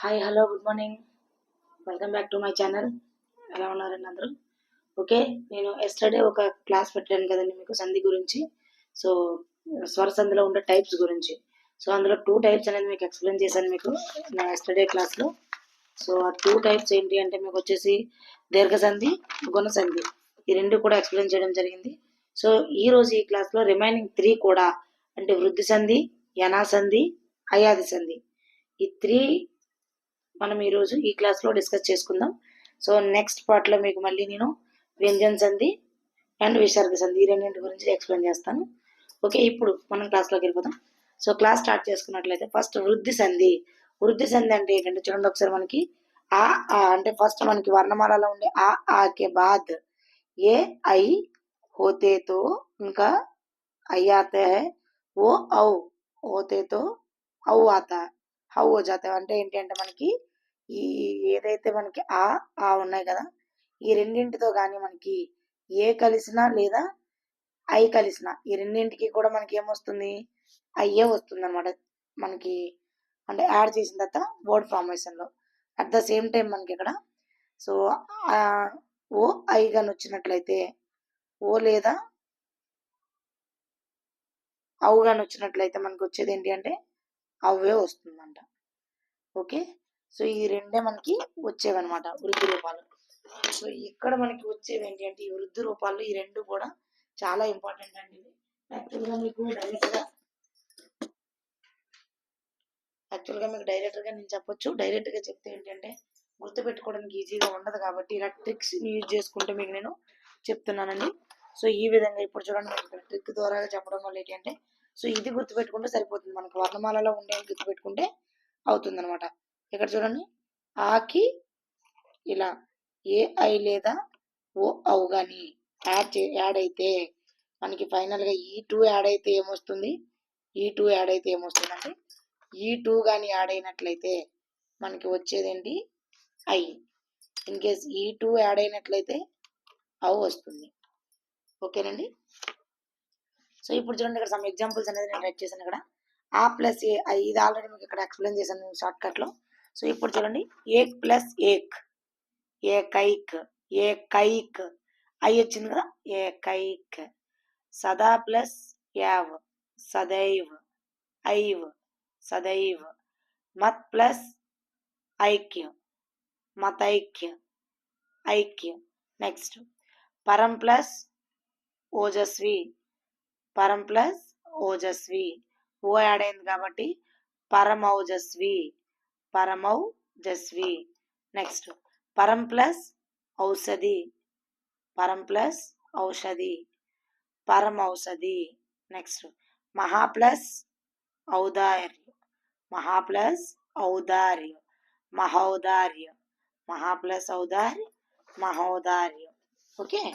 Hi hello good morning welcome back to my channel ఎలా ఉన్నారండి అందరూ? ఓకే నేను ఎస్టర్డే ఒక క్లాస్ పెట్టాను కదండి మీకు సంధి గురించి. సో స్వర సంధిలో ఉండే టైప్స్ గురించి. సో అందులో టూ టైప్స్ అనేది మీకు ఎక్స్ప్లెయిన్ చేశాను మీకు నా ఎస్టర్డే క్లాస్లో సో ఆ టూ టైప్స్ ఏంటి అంటే మీకు వచ్చేసి దీర్ఘ సంధి గుణ సంధి. ఈ రెండు కూడా ఎక్స్ప్లెయిన్ చేయడం జరిగింది. సో ఈ రోజు ఈ క్లాస్లో రిమైనింగ్ త్రీ కూడా అంటే వృద్ధి సంధి యనా సంధి అయాది సంధి. ఈ త్రీ మనం ఈరోజు ఈ క్లాస్లో డిస్కస్ చేసుకుందాం. సో నెక్స్ట్ పార్ట్లో మీకు మళ్ళీ నేను వ్యంజన్ సంధి అండ్ విసర్గ సంధి ఈ రెండింటి గురించి ఎక్స్ప్లెయిన్ చేస్తాను. ఓకే ఇప్పుడు మనం క్లాస్లోకి వెళ్ళిపోదాం. సో క్లాస్ స్టార్ట్ చేసుకున్నట్లయితే ఫస్ట్ వృద్ధి సంధి. వృద్ధి సంధి అంటే ఏంటంటే చూడండి ఒకసారి మనకి ఆ ఆ అంటే ఫస్ట్ మనకి వర్ణమాలలో ఉండే ఆ ఆకే బాద్. ఏ ఐ హోతేతో ఇంకా ఐ ఆతే ఓ ఔ హోతేతో ఔ ఆతా హౌ హో అంటే ఏంటి అంటే మనకి ఈ ఏదైతే మనకి ఆ ఆ ఉన్నాయి కదా ఈ రెండింటితో కానీ మనకి ఏ కలిసినా లేదా ఐ కలిసిన ఈ రెండింటికి కూడా మనకి ఏమొస్తుంది? అయ్యే వస్తుంది అనమాట మనకి అంటే యాడ్ చేసిన తర్వాత వర్డ్ ఫార్మేషన్లో. అట్ ద సేమ్ టైం మనకి ఇక్కడ సో ఓ ఐ కానీ వచ్చినట్లయితే ఓ లేదా అవు కానీ వచ్చినట్లయితే మనకి వచ్చేది ఏంటి అంటే అవే వస్తుందంట. ఓకే? సో ఈ రెండే మనకి వచ్చేవన్నమాట వృద్ధి రూపాలు. సో ఇక్కడ మనకి వచ్చేవి ఏంటి అంటే ఈ వృద్ధి రూపాలు ఈ రెండు కూడా చాలా ఇంపార్టెంట్ అండి. యాక్చువల్గా మీకు డైరెక్ట్గా యాక్చువల్గా మీకు డైరెక్ట్గా నేను చెప్పొచ్చు. డైరెక్ట్గా చెప్తే ఏంటంటే గుర్తుపెట్టుకోవడానికి ఈజీగా ఉండదు కాబట్టి ఇలా ట్రిక్స్ యూజ్ చేసుకుంటే మీకు నేను చెప్తున్నానండి. సో ఈ విధంగా ఇప్పుడు చూడండి మీకు ట్రిక్ ద్వారా చెప్పడం వల్ల ఏంటంటే సో ఇది గుర్తుపెట్టుకుంటే సరిపోతుంది. మనకు వర్ణమాలలో ఉండే గుర్తుపెట్టుకుంటే అవుతుంది అనమాట ఇక్కడ చూడండి. ఆకి ఇలా ఏ ఐ లేదా ఓ ఔ కానీ యాడ్ చే యాడ్ అయితే మనకి ఫైనల్గా ఈ టూ యాడ్ అయితే ఏమొస్తుంది? ఈ టూ యాడ్ అయితే ఏమొస్తుందండి ఈ టూ కానీ యాడ్ అయినట్లయితే మనకి వచ్చేదేంటి? ఐ. ఇన్ కేస్ ఈ టూ యాడ్ అయినట్లయితే ఔ వస్తుంది. ఓకేనండి? సో ఇప్పుడు చూడండి ఇక్కడ సమ్ ఎగ్జాంపుల్స్ అనేది నేను రైట్ చేశాను ఇక్కడ. ఆ ప్లస్ ఏ ఇది ఆల్రెడీ మీకు ఇక్కడ ఎక్స్ప్లెయిన్ చేశాను షార్ట్ సో ఇప్పుడు చూడండి. ఏక్ plus Ek. A కైక్ A కైక్ I వచ్చింది కదా? ఏ కైక్ సదా ప్లస్ యావ్. సదైవ్. ఐవ్. సదైవ్. మత్ ప్లస్ ఐక్య. మతైక్య ఐక్య. నెక్స్ట్. పరం ప్లస్ ఓజస్వి. పరం ప్లస్ ఓజస్వి. ఓ యాడ్ అయింది కాబట్టి పరమౌజస్వి. పరమౌ జస్వి. నెక్స్ట్ పరం ప్లస్ ఔషధి. పరం ప్లస్ ఔషధి. పరమౌషధి నెక్స్ట్ మహా ప్లస్ ఔదార్య. మహా ప్లస్ ఔదార్య. మహౌదార్య. మహా ప్లస్ ఔదార్య. మహౌదార్య. ఓకే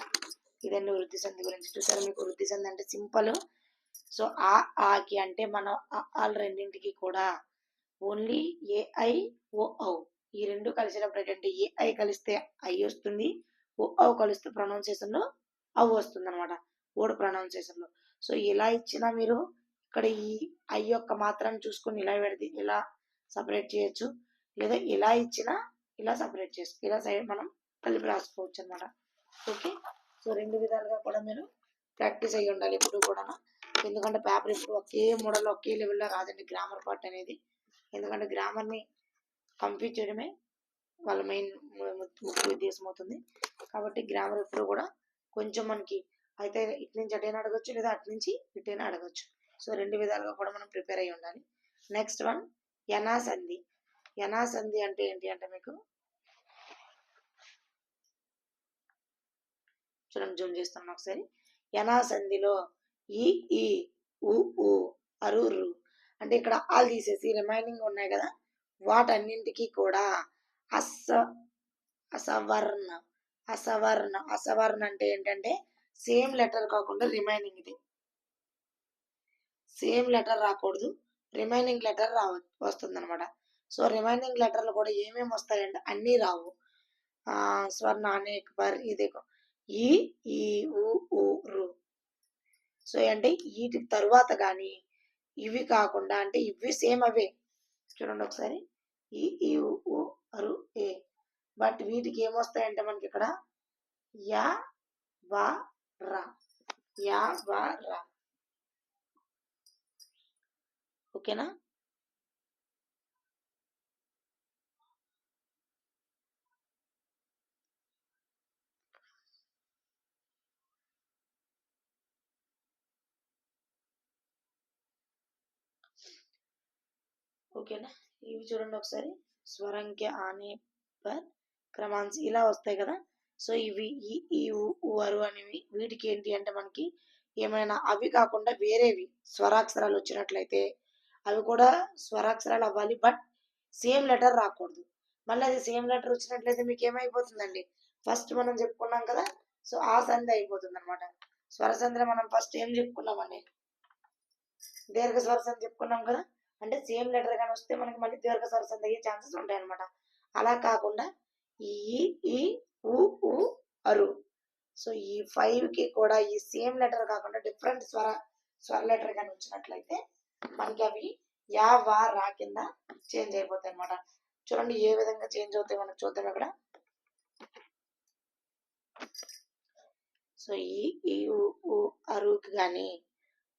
ఇదండి వృద్ధి సంధి గురించి. చూసారు మీకు వృద్ధి సంధి అంటే సింపుల్. సో ఆ ఆకి అంటే మనం ఆల్ రెండింటికి కూడా ఓన్లీ ఏఐ ఓ ఔ ఈ రెండు కలిసినప్పుడు ఏంటంటే ఏఐ కలిస్తే ఐ వస్తుంది ఓ ఔ కలిస్తే ప్రొనౌన్సియేషన్లో అవు వస్తుంది అనమాట ఓడ్ ప్రొనౌన్సియేషన్లో సో ఇలా ఇచ్చినా మీరు ఇక్కడ ఈ ఐ యొక్క మాత్రాన్ని చూసుకొని ఇలా పెడితే ఇలా సపరేట్ చేయొచ్చు లేదా ఇలా ఇచ్చినా ఇలా సపరేట్ చేసు ఇలా సైడ్ మనం కలిపి రాసుకోవచ్చు అనమాట ఓకే? సో రెండు విధాలుగా కూడా మీరు ప్రాక్టీస్ అయ్యి ఉండాలి ఎప్పుడు కూడా ఎందుకంటే పేపర్ ఇప్పుడు ఒకే మోడల్ ఒకే లెవెల్లో రాదండి గ్రామర్ పార్ట్ అనేది. ఎందుకంటే గ్రామర్ని కంప్లీట్ చేయడమే వాళ్ళ మెయిన్ ముఖ్య ఉద్దేశం అవుతుంది. కాబట్టి గ్రామర్ ఎప్పుడు కూడా కొంచెం మనకి అయితే ఇటు నుంచి అటైనా అడగచ్చు లేదా అటు నుంచి ఇటైనా అడగచ్చు. సో రెండు విధాలుగా కూడా మనం ప్రిపేర్ అయ్యి ఉండాలి. నెక్స్ట్ వన్ యనా సంధి యనా సంధి అంటే ఏంటి అంటే మీకు చూడండి జూమ్ చేస్తున్నాం ఒకసారి. యనా సంధిలో ఈ ఈ ఉ అరు అంటే ఇక్కడ ఆల్ తీసేసి రిమైనింగ్ ఉన్నాయి కదా వాటన్నింటికి కూడా అస అసవర్ణ అసవర్ణ అసవర్ణ అంటే ఏంటంటే సేమ్ లెటర్ కాకుండా రిమైనింగ్ ఇది. సేమ్ లెటర్ రాకూడదు రిమైనింగ్ లెటర్ రావ వస్తుంది అనమాట సో రిమైనింగ్ లెటర్లు కూడా ఏమేమి వస్తాయంటే అన్నీ రావు. ఆ స్వర్ణ అనేక పర్ ఇది ఈ ఈ ఉ రు. సో అంటే వీటి తరువాత కానీ ఇవి కాకుండా అంటే ఇవి సేమ్ అవే. చూడండి ఒకసారి. ఈ ఈ ఉ, అరు ఏ. బట్ వీటికి ఏమొస్తాయంటే మనకి ఇక్కడ యా వా రా. యా వా రా. ఓకేనా? ఓకేనా? ఇవి చూడండి ఒకసారి. స్వరంక్య ఆనే పర్ క్రమాన్స్ ఇలా వస్తాయి కదా? సో ఇవి ఈ ఊరు అనేవి వీటికి ఏంటి అంటే మనకి ఏమైనా అవి కాకుండా వేరేవి స్వరాక్షరాలు వచ్చినట్లయితే అవి కూడా స్వరాక్షరాలు అవ్వాలి. బట్ సేమ్ లెటర్ రాకూడదు. మళ్ళీ అది సేమ్ లెటర్ వచ్చినట్లయితే మీకు ఏమైపోతుందండి? ఫస్ట్ మనం చెప్పుకున్నాం కదా? సో ఆ సంధి అయిపోతుంది అనమాట స్వరసంధిలో మనం ఫస్ట్ ఏం చెప్పుకున్నామండి? దీర్ఘ స్వరసంధి చెప్పుకున్నాం కదా? అంటే సేమ్ లెటర్ కానీ వస్తే మనకి మళ్ళీ దీర్ఘ స్వరసంధి అయ్యే ఛాన్సెస్ ఉంటాయి అనమాట అలా కాకుండా ఈ ఈ ఉ అరు. సో ఈ ఫైవ్కి కూడా ఈ సేమ్ లెటర్ కాకుండా డిఫరెంట్ స్వర స్వర లెటర్ కానీ వచ్చినట్లయితే మనకి అవి యా వా రా కింద చేంజ్ అయిపోతాయి అనమాట చూడండి ఏ విధంగా చేంజ్ అవుతాయి మనం చూద్దాం ఇక్కడ. సో ఈ ఈ ఉ అరుకి కానీ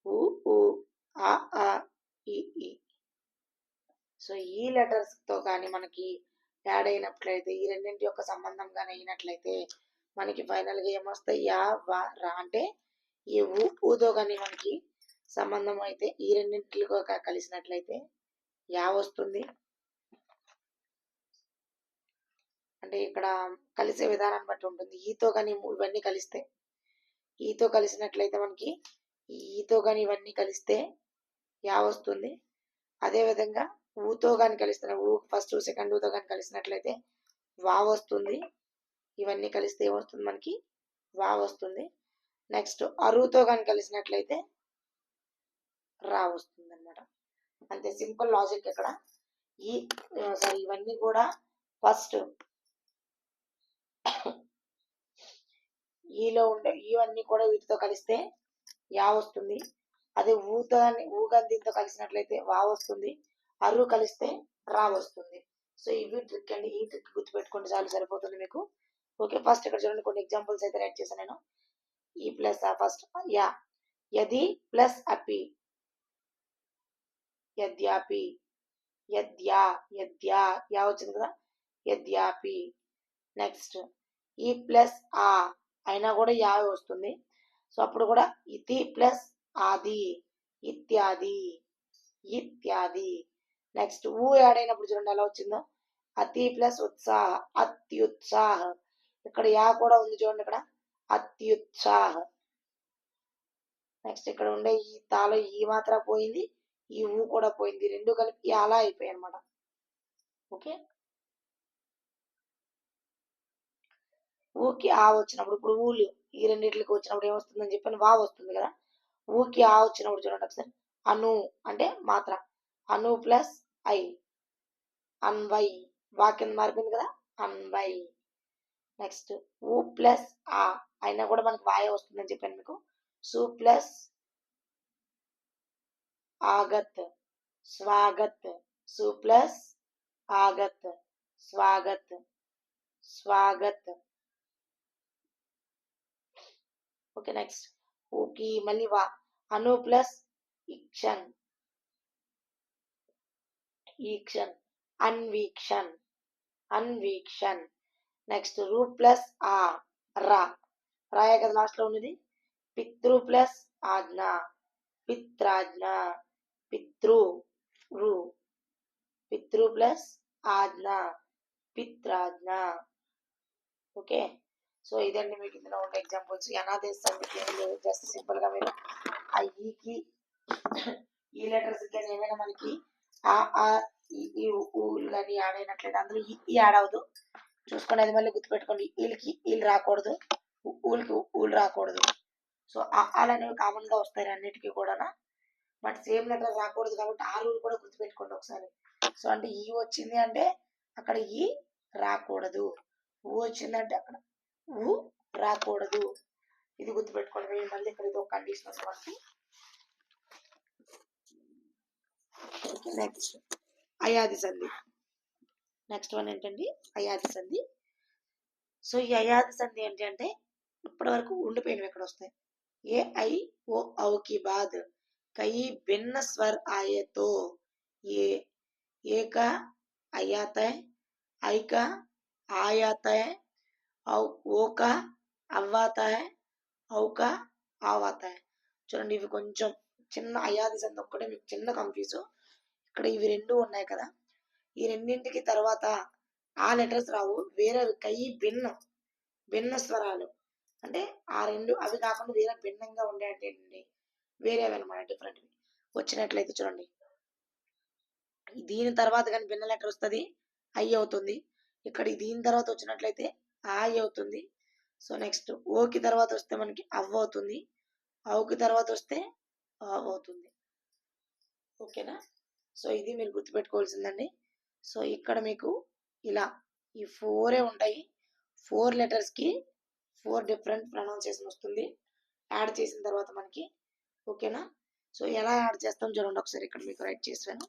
ఉ ఊ ఆ ఆ ఈ ఈ. సో ఈ లెటర్స్తో కానీ మనకి యాడ్ అయినట్లయితే ఈ రెండింటి యొక్క సంబంధం కానీ అయినట్లయితే మనకి ఫైనల్గా ఏమొస్తాయి? యా వా రా అంటే ఈ ఊ ఊతో కానీ మనకి సంబంధం అయితే ఈ రెండింటిలో కలిసినట్లయితే యా వస్తుంది. అంటే ఇక్కడ కలిసే విధానాన్ని బట్టి ఉంటుంది. ఈతో కానీ ఇవన్నీ కలిస్తే ఈతో కలిసినట్లయితే మనకి ఈతో కానీ ఇవన్నీ కలిస్తే యా వస్తుంది. అదే విధంగా ఊతో కానీ కలిస్తే ఊ ఫస్ట్ సెకండ్ ఊతో కానీ కలిసినట్లయితే వా వస్తుంది. ఇవన్నీ కలిస్తే ఏమొస్తుంది మనకి? వా వస్తుంది. నెక్స్ట్ అరువుతో కానీ కలిసినట్లయితే రా వస్తుంది అనమాట అంతే సింపుల్ లాజిక్ ఇక్కడ. ఈ సారీ ఇవన్నీ కూడా ఫస్ట్ ఈలో ఉండే ఇవన్నీ కూడా వీటితో కలిస్తే యా వస్తుంది. అదే ఊతో కానీ దీంతో కలిసినట్లయితే వా వస్తుంది. అరు కలిస్తే రా వస్తుంది సో ఇవి ట్రిక్ అండి ఈ ట్రిక్ గుర్తుపెట్టుకుంటే చాలు సరిపోతుంది మీకు. ఓకే ఫస్ట్ ఇక్కడ చూడండి కొన్ని ఎగ్జాంపుల్స్ అయితే రైట్ చేశాను నేను. ఈ ప్లస్ ఫస్ట్ యా. యది ప్లస్ అపి. యద్యాపి. యద్యా యద్యా యా వచ్చింది కదా? యద్యాపి. నెక్స్ట్ ఈ ప్లస్ ఆ. అయినా కూడా యా వస్తుంది. సో అప్పుడు కూడా ఇది ప్లస్ ఆది. ఇత్యాది. ఇత్యాది. నెక్స్ట్ ఊ యాడ్ అయినప్పుడు చూడండి ఎలా వచ్చిందో. అతి ప్లస్ ఉత్సాహ అత్యుత్సాహ. ఇక్కడ యా కూడా ఉంది చూడండి ఇక్కడ. అత్యుత్సాహ. నెక్స్ట్ ఇక్కడ ఉండే ఈ తాలో ఈ మాత్రం పోయింది ఈ ఊ కూడా పోయింది. రెండు కలిపి అలా అయిపోయాయి అనమాట ఓకే? ఊకి ఆ వచ్చినప్పుడు ఇప్పుడు ఊలు ఈ రెండింటికి వచ్చినప్పుడు ఏమొస్తుందని చెప్పని వా వస్తుంది కదా. ఊకి ఆ వచ్చినప్పుడు చూడండి ఒకసారి. అను అంటే మాత్ర. అను ప్లస్ ఐ అన్వై వాక్యం మారిపోయింది కదా? అన్వై నెక్స్ట్ ఊ ప్లస్ ఆ. అయినా కూడా మనకి వాయ వస్తుందని చెప్పాను మీకు. సు ప్లస్ ఆగత్. స్వాగత్. సు ప్లస్ ఆగత్. స్వాగత్. స్వాగత్. ఓకే నెక్స్ట్ ఊకి మళ్ళీ వా. అను ప్లస్ ఇక్షన్. ఈక్షన్ అన్వీక్షన్ అన్వీక్షన్. నెక్స్ట్ రూ ప్లస్ ఆ రా రాయ కదా లాస్ట్లో ఉన్నది? పితృ ప్లస్ ఆజ్ఞ. పిత్రాజ్ఞ. పితృ రు పితృ ప్లస్ ఆజ్ఞ. పిత్రాజ్ఞ. ఓకే సో ఇదండి మీకు ఇందులో ఉన్న ఎగ్జాంపుల్స్ అనాదేశ్ సంగతి జస్ట్ సింపుల్గా మీరు ఆ e ఈకి ఈ లెటర్స్ కానీ ఏమైనా మనకి ఆ ఆ ఈ ఊళ్ళని ఊలు అందులో ఈ ఆడవద్దు అవ్వదు చూసుకోండి అది మళ్ళీ గుర్తుపెట్టుకోండి. వీళ్ళకి వీళ్ళు రాకూడదు. ఊళ్ళకి ఊళ్ళు రాకూడదు. సో ఆ ఆలు అనేవి కామన్గా వస్తాయి అన్నిటికీ కూడా బట్ సేమ్ లెటర్ రాకూడదు కాబట్టి ఆ రూల్ కూడా గుర్తుపెట్టుకోండి ఒకసారి. సో అంటే ఈ వచ్చింది అంటే అక్కడ ఈ రాకూడదు. ఊ వచ్చిందంటే అక్కడ ఊ రాకూడదు. ఇది గుర్తుపెట్టుకోండి. మళ్ళీ ఇక్కడ ఇది ఒక కండిషన్ ఉంది మనకి నెక్స్ట్ అయాది సంధి నెక్స్ట్ వన్ ఏంటండి? అయాది సంధి సో ఈ అయాది సంధి ఏంటి అంటే ఇప్పటి వరకు ఉండిపోయినవి ఎక్కడ వస్తాయి? A I O ఔకి బాద్. కయి భిన్న స్వర్ ఆయతో. ఏ ఏక అయాత ఐక ఆయాత ఓక ఓ అవ్వాత ఔక ఔ ఆవాత. చూడండి ఇవి కొంచెం చిన్న అయాది సంధి ఒక్కటే మీకు చిన్న కంఫ్యూజ్ ఇక్కడ ఇవి రెండు ఉన్నాయి కదా. ఈ రెండింటికి తర్వాత ఆ లెటర్స్ రావు. వేరే కై భిన్న భిన్న స్వరాలు. అంటే ఆ రెండు అవి కాకుండా వేరే భిన్నంగా ఉండేటండి వేరేవి అనమాట డిఫరెంట్ వచ్చినట్లయితే చూడండి. దీని తర్వాత కానీ భిన్న లెటర్ వస్తుంది ఐ అవుతుంది. ఇక్కడ దీని తర్వాత వచ్చినట్లయితే ఐ అవుతుంది. సో నెక్స్ట్ ఓకి తర్వాత వస్తే మనకి అవ్ అవుతుంది. అవుకి తర్వాత వస్తే ఆవ్ అవుతుంది. ఓకేనా? సో ఇది మీరు గుర్తుపెట్టుకోవాల్సిందండి. సో ఇక్కడ మీకు ఇలా ఈ ఫోరే ఉంటాయి. ఫోర్ లెటర్స్కి ఫోర్ డిఫరెంట్ ప్రొనౌన్సియేషన్ వస్తుంది. యాడ్ చేసిన తర్వాత మనకి ఓకేనా? సో ఎలా యాడ్ చేస్తాం చూడండి ఒకసారి ఇక్కడ మీకు రైట్ చేసాను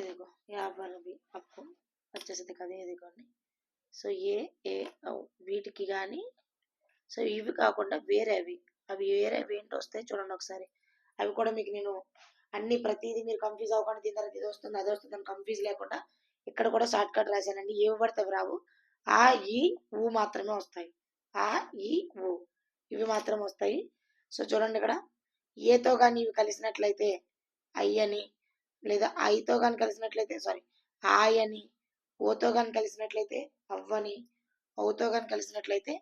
ఇదిగో యాభైవి అప్పు. వచ్చేసింది కదా ఇదిగోండి. సో ఏ ఏ వీటికి కానీ సో ఇవి కాకుండా వేరే అవి అవి వేరే అవి ఏంటో వస్తాయి చూడండి ఒకసారి. అవి కూడా మీకు నేను అన్ని ప్రతిదీ మీరు కన్ఫ్యూజ్ అవ్వకుండా దీని తర్వాత ఇది వస్తుంది అది వస్తుంది అని కన్ఫ్యూజ్ లేకుండా ఇక్కడ కూడా షార్ట్ కట్ రాశానండి. ఏవి పడితే రావు. ఆ ఈ ఊ మాత్రమే వస్తాయి. ఆ ఈ ఊ. ఇవి మాత్రం వస్తాయి. సో చూడండి ఇక్కడ. ఏతో కానీ ఇవి కలిసినట్లయితే అయ్యని లేదా ఐతో కానీ కలిసినట్లయితే సారీ ఆయ్ అని ఓతో కానీ కలిసినట్లయితే అవ్వని ఔతో కానీ కలిసినట్లయితే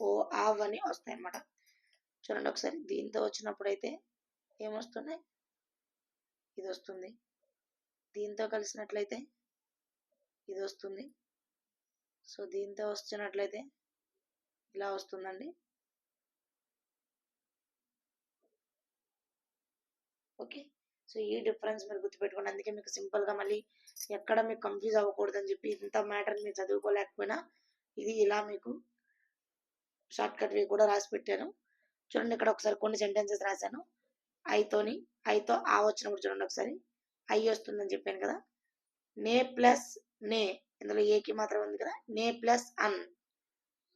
ఓ ఆవ్ అని వస్తాయి అన్నమాట చూడండి ఒకసారి దీంతో వచ్చినప్పుడు అయితే ఏమొస్తున్నాయి? ఇది వస్తుంది దీంతో కలిసినట్లయితే ఇది వస్తుంది సో దీంతో వచ్చినట్లయితే ఇలా వస్తుందండి. ఓకే. సో ఈ డిఫరెన్స్ మీరు గుర్తుపెట్టుకోండి. అందుకే మీకు సింపుల్గా మళ్ళీ ఎక్కడ మీకు కన్ఫ్యూజ్ అవ్వకూడదు అని చెప్పి ఇంత మ్యాటర్ మీరు చదువుకోలేకపోయినా ఇది ఇలా మీకు షార్ట్ కట్ వే కూడా రాసి పెట్టాను. చూడండి ఇక్కడ ఒకసారి కొన్ని సెంటెన్సెస్ రాశాను. ఐతోని ఐతో ఆ వచ్చినప్పుడు చూడండి ఒకసారి. ఐ వస్తుందని చెప్పాను కదా. నే ప్లస్ నే ఇందులో ఏకి మాత్రం ఉంది కదా? నే ప్లస్ అన్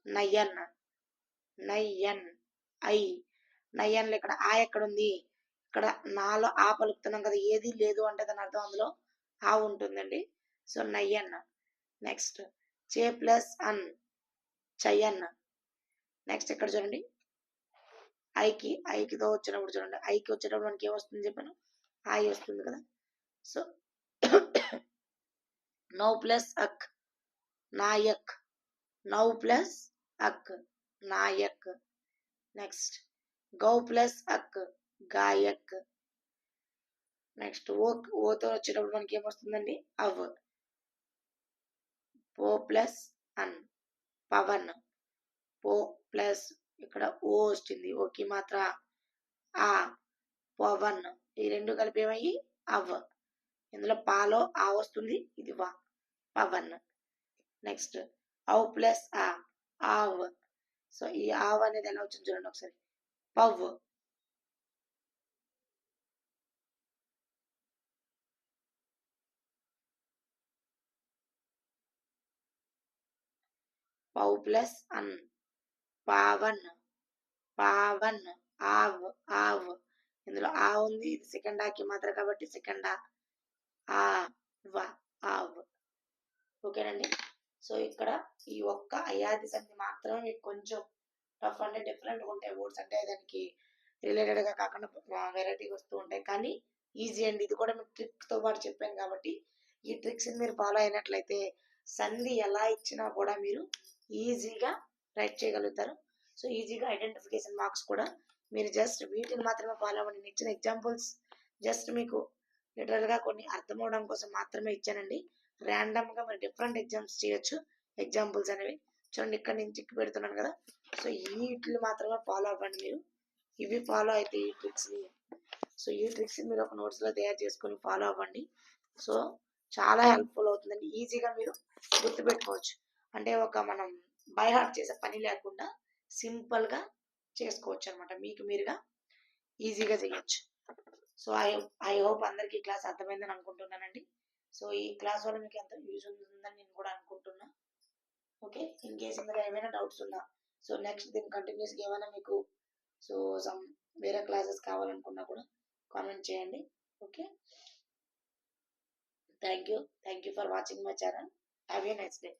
నయన్ నయన్ ఐ నయన్లో ఇక్కడ ఆ ఎక్కడ ఉంది? ఇక్కడ నాలో ఆ పలుకుతున్నాం కదా ఏది లేదు అంటే దాని అర్థం అందులో ఆ ఉంటుందండి. సో నయ్యన్ నెక్స్ట్ చే ప్లస్ అన్ అన్న. నెక్స్ట్ ఇక్కడ చూడండి. ఐకి ఐకితో వచ్చినప్పుడు చూడండి. ఐకి వచ్చేటప్పుడు మనకి ఏమొస్తుంది చెప్పాను ఐ వస్తుంది కదా. సో నౌ ప్లస్ అక్ నాయక్. నౌ ప్లస్ అక్ నాయక్. నెక్స్ట్ గౌ ప్లస్ అక్. గాయక్. నెక్స్ట్ ఓ ఓతో వచ్చేటప్పుడు మనకి ఏమొస్తుందండి? అవ్. పో ప్లస్ అన్. పవన్. పో ప్లస్ ఇక్కడ ఓ వచ్చింది ఓకి మాత్ర ఆ పవన్. ఈ రెండు కలిపి ఏమయ్యి? అవ్. ఇందులో పాలో ఆ వస్తుంది. ఇది వా. పవన్. నెక్స్ట్ అవ్ ప్లస్ ఆ. ఆవ్. సో ఈ ఆవ్ అనేది ఎలా వచ్చింది చూడండి ఒకసారి. పవ్. పౌ ప్లస్ అన్ పావన్ పావన్ ఆవ్ ఆవ్. ఇందులో ఆ ఉంది ఇది సెకండ్ ఆకి మాత్రం కాబట్టి సెకండ్ ఆ వ ఆవ్. ఓకేనండి? సో ఇక్కడ ఈ ఒక్క అయాది సంధి మాత్రమే మీకు కొంచెం టఫ్ అంటే డిఫరెంట్ ఉంటాయి వర్డ్స్ అంటే దానికి రిలేటెడ్గా కాకుండా వెరైటీగా వస్తూ ఉంటాయి. కానీ ఈజీ అండి. ఇది కూడా మీకు ట్రిక్తో పాటు చెప్పాను కాబట్టి ఈ ట్రిక్స్ని మీరు ఫాలో అయినట్లయితే సంధి ఎలా ఇచ్చినా కూడా మీరు ఈజీగా రైట్ చేయగలుగుతారు. సో ఈజీగా ఐడెంటిఫికేషన్ మార్క్స్ కూడా మీరు జస్ట్ వీటిని మాత్రమే ఫాలో అవ్వండి. నేను ఇచ్చిన ఎగ్జాంపుల్స్ జస్ట్ మీకు లిటరల్గా కొన్ని అర్థం అవడం కోసం మాత్రమే ఇచ్చానండి. ర్యాండమ్గా మీరు డిఫరెంట్ ఎగ్జామ్స్ చేయొచ్చు. ఎగ్జాంపుల్స్ అనేవి. చూడండి ఇక్కడ నేను చిక్కి పెడుతున్నాను కదా. సో వీటిని మాత్రమే ఫాలో అవ్వండి మీరు. ఇవి ఫాలో అయితే ఈ ట్రిక్స్ని సో ఈ ట్రిక్స్ మీరు ఒక నోట్స్లో తయారు చేసుకొని ఫాలో అవ్వండి. సో చాలా హెల్ప్ఫుల్ అవుతుందండి. ఈజీగా మీరు గుర్తుపెట్టుకోవచ్చు. అంటే ఒక మనం బైహార్ట్ చేసే పని లేకుండా సింపుల్గా చేసుకోవచ్చు అనమాట మీకు మీరుగా ఈజీగా చేయొచ్చు సో ఐ ఐ హోప్ అందరికీ ఈ క్లాస్ అర్థమైందని అనుకుంటున్నానండి. సో ఈ క్లాస్ వల్ల మీకు ఎంత యూజ్ ఉంటుందని నేను కూడా అనుకుంటున్నా. ఓకే? ఇన్ కేస్ ఇందులో ఏమైనా డౌట్స్ ఉన్నా సో నెక్స్ట్ దీని కంటిన్యూస్గా ఏమైనా మీకు సో సమ్ వేరే క్లాసెస్ కావాలనుకున్నా కూడా కామెంట్ చేయండి. Okay? Thank you thank you for watching my channel. Have a next day.